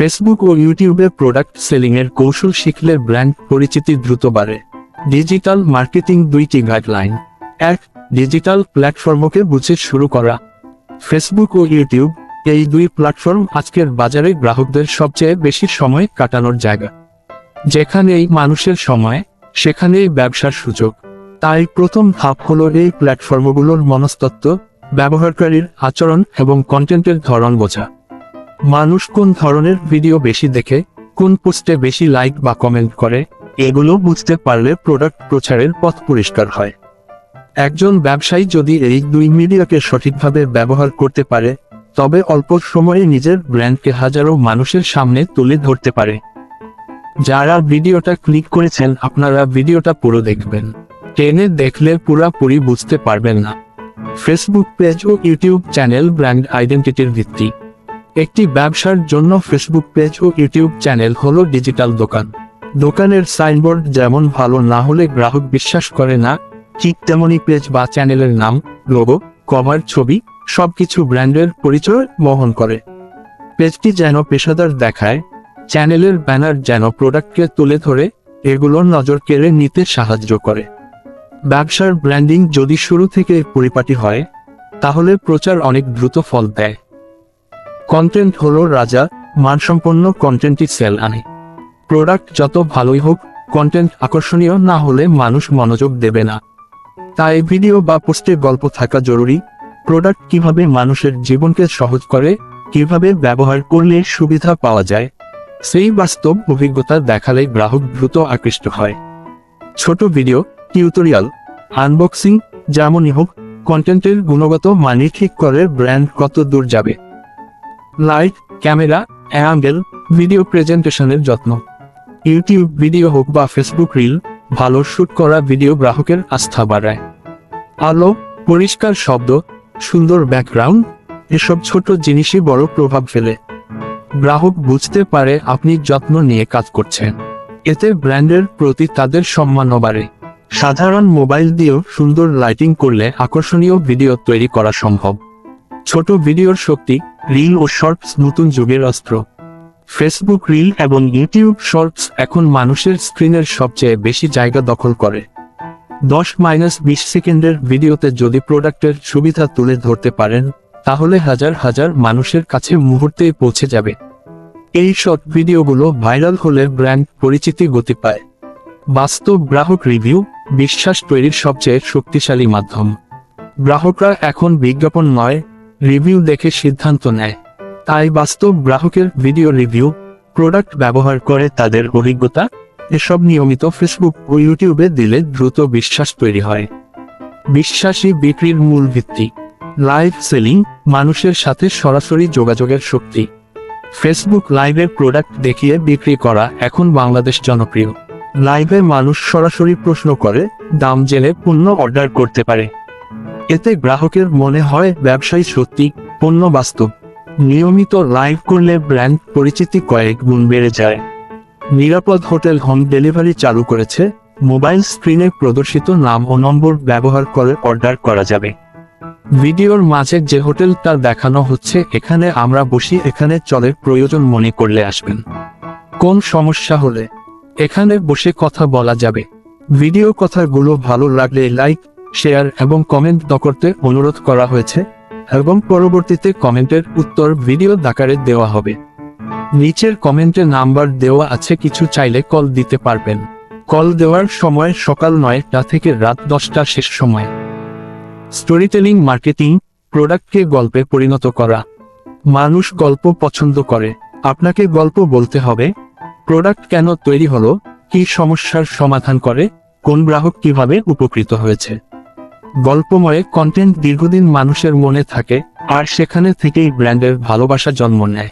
Facebook ও ইউটিউবে product selling এর কৌশল শিখলে ব্র্যান্ড পরিচিতি দ্রুত বাড়ে। ডিজিটাল মার্কেটিং দুইটি গাইডলাইন এক ডিজিটাল প্ল্যাটফর্মকে বুঝে শুরু করা। ফেসবুক ও ইউটিউব এই দুই প্ল্যাটফর্ম আজকের বাজারে গ্রাহকদের সবচেয়ে বেশি সময় কাটানোর জায়গা। যেখানেই মানুষের সময়, সেখানেই ব্যবসার সুযোগ। তাই প্রথম ধাপ হলো এই প্ল্যাটফর্মগুলোর মনস্তত্ত্ব, ব্যবহারকারীর আচরণ এবং কন্টেন্টের ধরন বোঝা। মানুষ কোন ধরনের ভিডিও বেশি দেখে, কোন পোস্টে বেশি লাইক বা কমেন্ট করে, এগুলো বুঝতে পারলে প্রোডাক্ট প্রচারের পথ পরিষ্কার হয়। একজন ব্যবসায়ী যদি এই দুই মিডিয়াকে সঠিকভাবে ব্যবহার করতে পারে, তবে অল্প সময়ে নিজের ব্র্যান্ডকে হাজারো মানুষের সামনে তুলে ধরতে পারে। যারা ভিডিওটা ক্লিক করেছেন, আপনারা ভিডিওটা পুরো দেখবেন। টেনে দেখলে পুরাপুরি বুঝতে পারবেন না। ফেসবুক পেজ ও ইউটিউব চ্যানেল ব্র্যান্ড আইডেন্টিটির ভিত্তি। একটি ব্যবসার জন্য ফেসবুক পেজ ও ইউটিউব চ্যানেল হল ডিজিটাল দোকান। দোকানের সাইনবোর্ড যেমন ভালো না হলে গ্রাহক বিশ্বাস করে না, ঠিক তেমনি পেজ বা চ্যানেলের নাম লোগো কভার ছবি, সবকিছু ব্র্যান্ডের পরিচয় বহন করে। পেজটি যেন পেশাদার দেখায় চ্যানেলের ব্যানার যেন প্রোডাক্টকে তুলে ধরে এগুলোর নজর কেড়ে নিতে সাহায্য করে। ব্যবসার ব্র্যান্ডিং যদি শুরু থেকে পরিপাটি হয়, তাহলে প্রচার অনেক দ্রুত ফল দেয়। কন্টেন্ট হলো রাজা, মানসম্পন্ন কন্টেন্টই সেল আনে। প্রোডাক্ট যত ভালোই হোক কন্টেন্ট আকর্ষণীয় না হলে মানুষ মনোযোগ দেবে না। তাই ভিডিও বা পোস্টে গল্প থাকা জরুরি। প্রোডাক্ট কীভাবে মানুষের জীবনকে সহজ করে, কীভাবে ব্যবহার করলে সুবিধা পাওয়া যায়, সেই বাস্তব অভিজ্ঞতা দেখালে গ্রাহক দ্রুত আকৃষ্ট হয়। ছোট ভিডিও টিউটোরিয়াল আনবক্সিং যেমনই হোক কন্টেন্টের গুণগত মানই ঠিক করে ব্র্যান্ড কত দূর যাবে। লাইট ক্যামেরা অ্যাঙ্গেল ভিডিও প্রেজেন্টেশনের যত্ন। ইউটিউব ভিডিও হোক বা ফেসবুক রিল ভালো শুট করা ভিডিও গ্রাহকের আস্থা বাড়ায়। আলো, পরিষ্কার শব্দ, সুন্দর ব্যাকগ্রাউন্ড এসব ছোট জিনিসই বড় প্রভাব ফেলে। গ্রাহক বুঝতে পারে আপনি যত্ন নিয়ে কাজ করছেন। এতে ব্র্যান্ডের প্রতি তাদের সম্মানও বাড়ে। সাধারণ মোবাইল দিয়েও সুন্দর লাইটিং করলে আকর্ষণীয় ভিডিও তৈরি করা সম্ভব। ছোট ভিডিওর শক্তি, রিল ও শর্টস নতুন যুগের অস্ত্র। ফেসবুক রিল এবং ইউটিউব শর্টস এখন মানুষের স্ক্রিনের সবচেয়ে বেশি জায়গা দখল করে। দশ মাইনাস বিশ সেকেন্ডের ভিডিওতে যদি প্রোডাক্টের সুবিধা তুলে ধরতে পারেন, তাহলে হাজার হাজার মানুষের কাছে মুহূর্তেই পৌঁছে যাবে। এই শর্ট ভিডিওগুলো ভাইরাল হলে ব্র্যান্ড পরিচিতি গতি পায়। বাস্তব গ্রাহক রিভিউ, বিশ্বাস তৈরির সবচেয়ে শক্তিশালী মাধ্যম। গ্রাহকরা এখন বিজ্ঞাপন নয় রিভিউ দেখে সিদ্ধান্ত নেয়। তাই বাস্তব গ্রাহকের ভিডিও রিভিউ, প্রোডাক্ট ব্যবহার করে তাদের অভিজ্ঞতা, এসব নিয়মিত ফেসবুক ও ইউটিউবে দিলে দ্রুত বিশ্বাস তৈরি হয়। বিশ্বাসী বিক্রির মূল ভিত্তি, লাইভ সেলিং, মানুষের সাথে সরাসরি যোগাযোগের শক্তি। ফেসবুক লাইভে প্রোডাক্ট দেখিয়ে বিক্রি করা এখন বাংলাদেশ জনপ্রিয়। লাইভে মানুষ সরাসরি প্রশ্ন করে, দাম জেনে পণ্য অর্ডার করতে পারে। এতে গ্রাহকের মনে হয় ব্যবসায়ী সত্যি পণ্য বাস্তব। নিয়মিত লাইভ করলে ব্র্যান্ড পরিচিতি কয়েক গুণ বেড়ে যায়। নিরাপদ হোটেল হোম ডেলিভারি চালু করেছে। মোবাইল স্ক্রিনে প্রদর্শিত নাম ও নম্বর ব্যবহার করে অর্ডার করা যাবে। ভিডিওর মাঝে যে হোটেলটা দেখানো হচ্ছে, এখানে আমরা বসি, এখানে চলে প্রয়োজন মনে করলে আসবেন। কোন সমস্যা হলে? এখানে বসে কথা বলা যাবে। ভিডিও কথাগুলো ভালো লাগলে লাইক শেয়ার এবং কমেন্ট দ করতে অনুরোধ করা হয়েছে এবং পরবর্তীতে কমেন্টের উত্তর ভিডিও দাকারে দেওয়া হবে। নিচের কমেন্টে নাম্বার দেওয়া আছে, কিছু চাইলে কল দিতে পারবেন। কল দেওয়ার সময় সকাল নয়টা থেকে রাত দশটা শেষ সময়। স্টোরিটেলিং মার্কেটিং প্রোডাক্টকে গল্পে পরিণত করা। মানুষ গল্প পছন্দ করে। আপনাকে গল্প বলতে হবে প্রোডাক্ট কেন তৈরি হলো, কি সমস্যার সমাধান করে, কোন গ্রাহক কীভাবে উপকৃত হয়েছে। গল্পময় কন্টেন্ট দীর্ঘদিন মানুষের মনে থাকে, আর সেখানে থেকেই ব্র্যান্ডের ভালোবাসা জন্ম নেয়।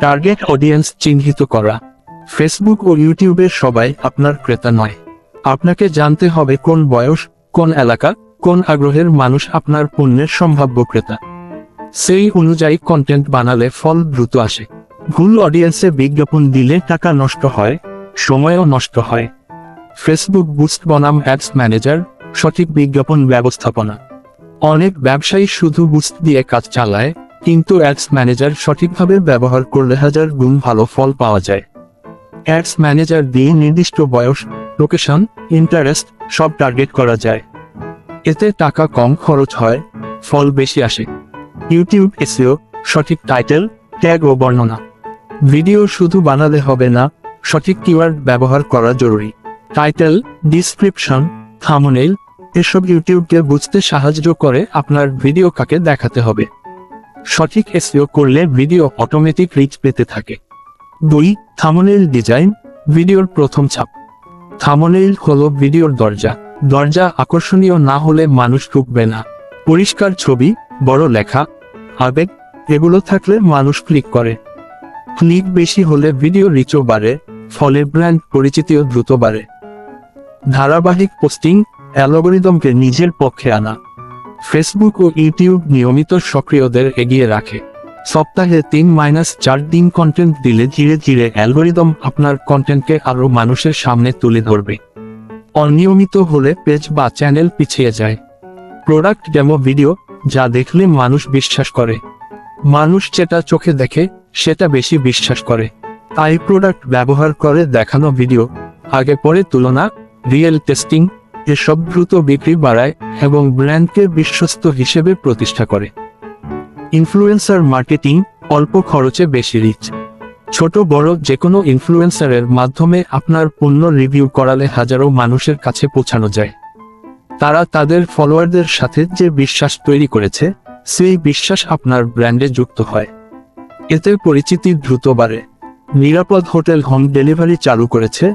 টার্গেট অডিয়েন্স চিহ্নিত করা। ফেসবুক ও ইউটিউবে সবাই আপনার ক্রেতা নয়। আপনাকে জানতে হবে কোন বয়স, কোন এলাকা, কোন আগ্রহের মানুষ আপনার পণ্যের সম্ভাব্য ক্রেতা। সেই অনুযায়ী কন্টেন্ট বানালে ফল দ্রুত আসে। ভুল অডিয়েন্সে বিজ্ঞাপন দিলে টাকা নষ্ট হয়, সময়ও নষ্ট হয়। ফেসবুক বুস্ট বনাম অ্যাডস ম্যানেজার সঠিক বিজ্ঞাপন ব্যবস্থাপনা। অনেক ব্যবসায়ী শুধু বুস্ট দিয়ে কাজ চালায়, কিন্তু অ্যাডস ম্যানেজার সঠিকভাবে ব্যবহার করলে হাজার গুণ ভালো ফল পাওয়া যায়। অ্যাডস ম্যানেজার দিয়ে নির্দিষ্ট বয়স লোকেশন ইন্টারেস্ট সব টার্গেট করা যায়। এতে টাকা কম খরচ হয়, ফল বেশি আসে। ইউটিউব এসিও সঠিক টাইটেল ট্যাগ ও বর্ণনা। ভিডিও শুধু বানালে হবে না, সঠিক কিওয়ার্ড ব্যবহার করা জরুরি। টাইটেল ডিসক্রিপশন থামনেল এসব ইউটিউবকে বুঝতে সাহায্য করে আপনার ভিডিও কাকে দেখাতে হবে। সঠিক এসিও করলে ভিডিও অটোমেটিক রিচ পেতে থাকে। দুই থামনেল ডিজাইন ভিডিওর প্রথম ছাপ। থামনেল হল ভিডিওর দরজা। দরজা আকর্ষণীয় না হলে মানুষ ঢুকবে না। পরিষ্কার ছবি, বড় লেখা, আবেগ, এগুলো থাকলে মানুষ ক্লিক করে। ক্লিক বেশি হলে ভিডিও রিচও বাড়ে, ফলে ব্র্যান্ড পরিচিতিও দ্রুত বাড়ে। ধারাবাহিক পোস্টিং অ্যালগোরিদমকে নিজের পক্ষে আনা। ফেসবুক ও ইউটিউব নিয়মিত সক্রিয়দের এগিয়ে রাখে। সপ্তাহে তিন মাইনাস চার দিন কন্টেন্ট দিলে ধীরে ধীরে অ্যালগোরিদম আপনার কন্টেন্টকে আরও মানুষের সামনে তুলে ধরবে। অনিয়মিত হলে পেজ বা চ্যানেল পিছিয়ে যায়। প্রোডাক্ট ডেমো ভিডিও যা দেখলে মানুষ বিশ্বাস করে। মানুষ যেটা চোখে দেখে, সেটা বেশি বিশ্বাস করে। তাই প্রোডাক্ট ব্যবহার করে দেখানো ভিডিও আগে পরে তুলনা রিয়েল টেস্টিং এসব দ্রুত বিক্রি বাড়ায় এবং ব্র্যান্ডকে বিশ্বস্ত হিসেবে প্রতিষ্ঠা করে। ইনফ্লুয়েন্সার মার্কেটিং অল্প খরচে বেশি রিচ ছোট, বড় যে কোনো ইনফ্লুয়েন্সারের মাধ্যমে আপনার পণ্য রিভিউ করালে হাজারো মানুষের কাছে পৌঁছানো যায়। তারা তাদের ফলোয়ারদের সাথে যে বিশ্বাস তৈরি করেছে, সেই বিশ্বাস আপনার ব্র্যান্ডে যুক্ত হয়। এতে পরিচিতি দ্রুত বাড়ে। নিরাপদ হোটেল হোম ডেলিভারি চালু করেছে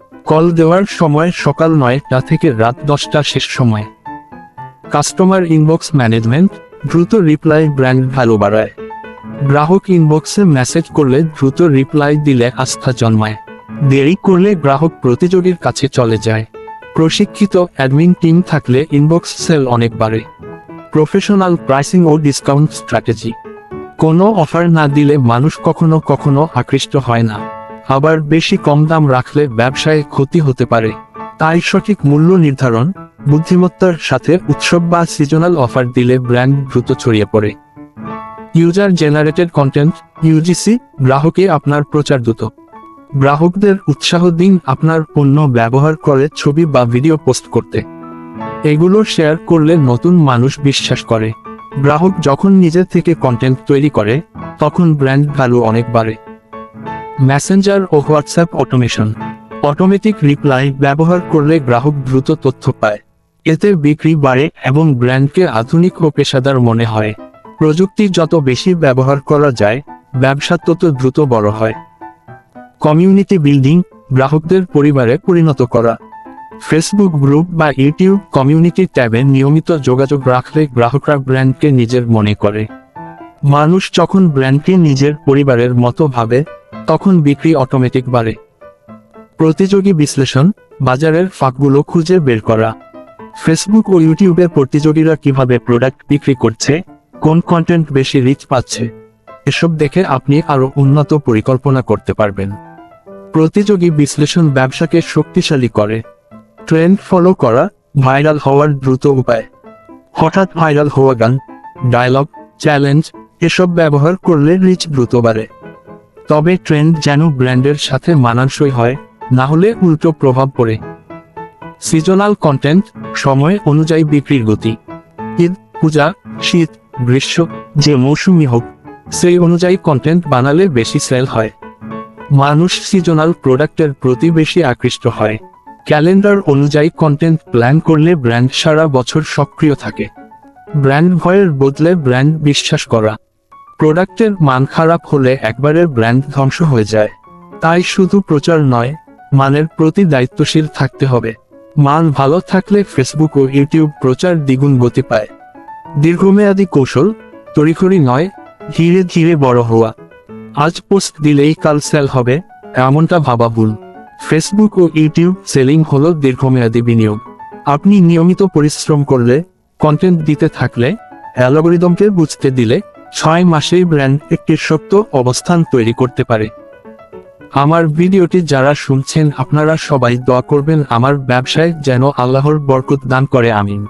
কল দেওয়ার সময় সকাল নয়টা থেকে রাত দশটা শেষ সময়। কাস্টমার ইনবক্স ম্যানেজমেন্ট দ্রুত রিপ্লাই ব্র্যান্ড ভ্যালু বাড়ায়। গ্রাহক ইনবক্সে মেসেজ করলে দ্রুত রিপ্লাই দিলে আস্থা জন্মায়। দেরি করলে গ্রাহক প্রতিযোগীর কাছে চলে যায়। প্রশিক্ষিত অ্যাডমিন টিম থাকলে ইনবক্স সেল অনেক বাড়ে। প্রফেশনাল প্রাইসিং ও ডিসকাউন্ট স্ট্র্যাটেজি কোনো অফার না দিলে মানুষ কখনো কখনো আকৃষ্ট হয় না। আবার বেশি কম দাম রাখলে ব্যবসায় ক্ষতি হতে পারে। তাই সঠিক মূল্য নির্ধারণ, বুদ্ধিমত্তার সাথে উৎসব বা সিজনাল অফার দিলে ব্র্যান্ড দ্রুত ছড়িয়ে পড়ে। ইউজার জেনারেটেড কন্টেন্ট ইউজিসি গ্রাহকে আপনার প্রচার দ্রুত। গ্রাহকদের উৎসাহ দিন আপনার পণ্য ব্যবহার করে ছবি বা ভিডিও পোস্ট করতে। এগুলো শেয়ার করলে নতুন মানুষ বিশ্বাস করে। গ্রাহক যখন নিজের থেকে কন্টেন্ট তৈরি করে, তখন ব্র্যান্ড ভ্যালু অনেক বাড়ে। মেসেঞ্জার ও হোয়াটসঅ্যাপ অটোমেশন অটোমেটিক রিপ্লাই ব্যবহার করলে গ্রাহক দ্রুত তথ্য পায়। এতে বিক্রি বাড়ে এবং ব্র্যান্ডকে আধুনিক ও পেশাদার মনে হয়। প্রযুক্তি যত বেশি ব্যবহার করা যায়, ব্যবসা তত দ্রুত বড় হয়। কমিউনিটি বিল্ডিং গ্রাহকদের পরিবারে পরিণত করা। ফেসবুক গ্রুপ বা ইউটিউব কমিউনিটি ট্যাবে নিয়মিত যোগাযোগ রাখলে গ্রাহকরা ব্র্যান্ডকে নিজের মনে করে। মানুষ যখন ব্র্যান্ডকে নিজের পরিবারের মতো ভাবে তখন বিক্রি অটোমেটিক বাড়ে। প্রতিযোগী বিশ্লেষণ, বাজারের ফাঁকগুলো খুঁজে বের করা। ফেসবুক ও ইউটিউবে প্রতিযোগীরা কীভাবে প্রোডাক্ট বিক্রি করছে, কোন কন্টেন্ট বেশি রিচ পাচ্ছে, এসব দেখে আপনি আরও উন্নত পরিকল্পনা করতে পারবেন। প্রতিযোগী বিশ্লেষণ ব্যবসাকে শক্তিশালী করে। ট্রেন্ড ফলো করা ভাইরাল হওয়ার দ্রুত উপায়। হঠাৎ ভাইরাল হওয়া গান ডায়লগ চ্যালেঞ্জ এসব ব্যবহার করলে রিচ দ্রুত বাড়ে। তবে ট্রেন্ড যেন ব্র্যান্ডের সাথে মানানসই হয়, না হলে উল্টো প্রভাব পড়ে। সিজনাল কন্টেন্ট, সময় অনুযায়ী বিক্রির গতি। ঈদ, পূজা, শীত, গ্রীষ্ম, যে মৌসুমি হোক, সেই অনুযায়ী কন্টেন্ট বানালে বেশি সেল হয়। মানুষ সিজনাল প্রোডাক্টের প্রতি বেশি আকৃষ্ট হয়। ক্যালেন্ডার অনুযায়ী কন্টেন্ট প্ল্যান করলে ব্র্যান্ড সারা বছর সক্রিয় থাকে। ব্র্যান্ড ভয়ের বদলে ব্র্যান্ড বিশ্বাস করা। প্রোডাক্টের মান খারাপ হলে একবারের ব্র্যান্ড ধ্বংস হয়ে যায়। তাই শুধু প্রচার নয়, মানের প্রতি দায়িত্বশীল থাকতে হবে। মান ভালো থাকলে ফেসবুক ও ইউটিউব প্রচার দ্বিগুণ গতি পায়। দীর্ঘমেয়াদী কৌশল, তড়িঘড়ি নয়, ধীরে ধীরে বড় হওয়া। আজ পোস্ট দিলেই কাল সেল হবে, এমনটা ভাবা ভুল। ফেসবুক ও ইউটিউব সেলিং হলো দীর্ঘমেয়াদী বিনিয়োগ। আপনি নিয়মিত পরিশ্রম করলে কন্টেন্ট দিতে থাকলে, অ্যালগোরিদমকে বুঝতে দিলে ছয় মাসেই ব্র্যান্ড একটি শক্ত অবস্থান তৈরি করতে পারে। আমার ভিডিওটি যারা শুনছেন, আপনারা সবাই দোয়া করবেন আমার ব্যবসায় যেন আল্লাহর বরকত দান করে, আমিন।